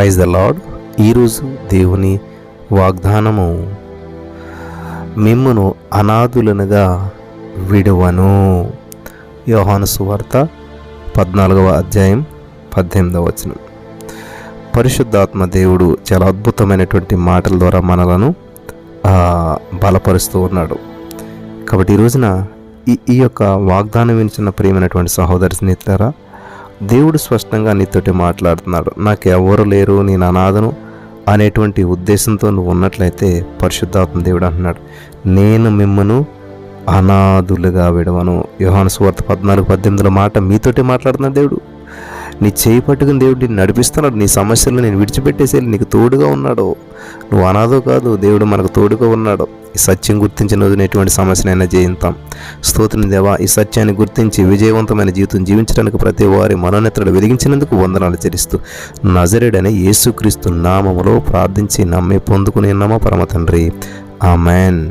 Praise the lord ఈరోజు దేవుని వాగ్దానము మిమ్మును అనాథులనుగా విడువను. యోహాను సువార్త పద్నాలుగవ అధ్యాయం పద్దెనిమిదవ వచనం. పరిశుద్ధాత్మ దేవుడు చాలా అద్భుతమైనటువంటి మాటల ద్వారా మనలను బలపరుస్తూ ఉన్నాడు. కాబట్టి ఈ రోజున ఈ ఈ యొక్క వాగ్దానం వినిచిన ప్రియమైనటువంటి సహోదరి స్నేహితులారా దేవుడు స్పష్టంగా నీతోటి మాట్లాడుతున్నాడు. నాకు ఎవరు లేరు నేను అనాథను అనేటువంటి ఉద్దేశంతో నువ్వు ఉన్నట్లయితే పరిశుద్ధాత్మ దేవుడు అంటున్నాడు. నేను మిమ్మను అనాథులుగా విడవను. యోహాను స్వార్థ పద్నాలుగు పద్దెనిమిదిలో మాట మీతోటి మాట్లాడుతున్నాడు దేవుడు. నీ చేయి పట్టుకుని దేవుడు నిన్ను నడిపిస్తున్నాడు. నీ సమస్యలు నేను విడిచిపెట్టేసి నీకు తోడుగా ఉన్నాడు. నువ్వు అనాథో కాదు దేవుడు మనకు తోడుగా ఉన్నాడు. ఈ సత్యం గుర్తించిన రోజున ఎటువంటి సమస్యనైనా జయింతాం. స్తోత్రం దేవా ఈ సత్యాన్ని గుర్తించి విజయవంతమైన జీవితం జీవించడానికి ప్రతి వారి మనోనేతలు వెలిగించినందుకు వందనాలు చెల్లిస్తూ నజరేడని యేసుక్రీస్తు నామములో ప్రార్థించి నమ్మి పొందుకునే నమ్మ పరమ తండ్రి. ఆ మ్యాన్